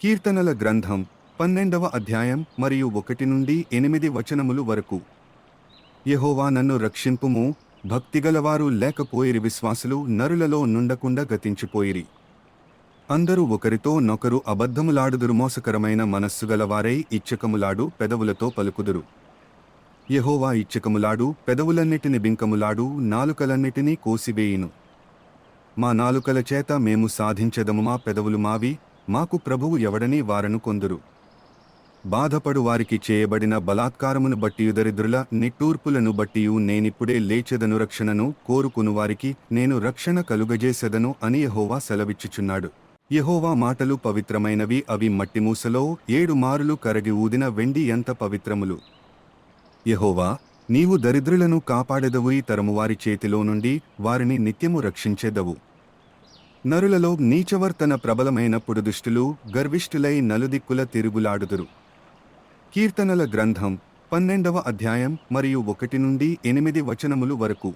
కీర్తనల గ్రంథం పన్నెండవ అధ్యాయం మరియు ఒకటి నుండి ఎనిమిది వచనములు వరకు. యహోవా నన్ను రక్షింపుము భక్తిగలవారు లేకపోయిరి విశ్వాసులు నరులలో నుండకుండా గతించిపోయిరి. అందరూ ఒకరితో నొకరు అబద్ధములాడుదురు మోసకరమైన మనస్సు గలవారై ఇచ్చకములాడు పెదవులతో పలుకుదురు. యహోవా ఇచ్చకములాడు పెదవులన్నిటిని బింకములాడు నాలుకలన్నిటినీ కోసివేయును. మా నాలుకల చేత మేము సాధించదము మా పెదవులు మావి మాకు ప్రభువు ఎవడని వారను కొందురు. బాధపడు వారికి చేయబడిన బలాత్కారమును బట్టి దరిద్రుల నిట్టూర్పులను బట్టియు నేనిప్పుడే లేచెదను రక్షణను కోరుకును వారికి నేను రక్షణ కలుగజేసెదను అని యహోవా సెలవిచ్చుచున్నాడు. యహోవా మాటలు పవిత్రమైనవి అవి మట్టిమూసలో ఏడు మారులు కరగి ఊదిన వెండి ఎంత పవిత్రములు. యహోవా నీవు దరిద్రులను కాపాడెదవు ఈ తరము వారి చేతిలో నుండి వారిని నిత్యము రక్షించెదవు. నరులలో నీచవర్తన ప్రబలమైనప్పుడు దుష్టులు గర్విష్ఠులై నలుదిక్కుల తిరుగులాడుదురు. కీర్తనల గ్రంథం పన్నెండవ అధ్యాయం మరియు ఒకటి నుండి ఎనిమిది వచనములు వరకు.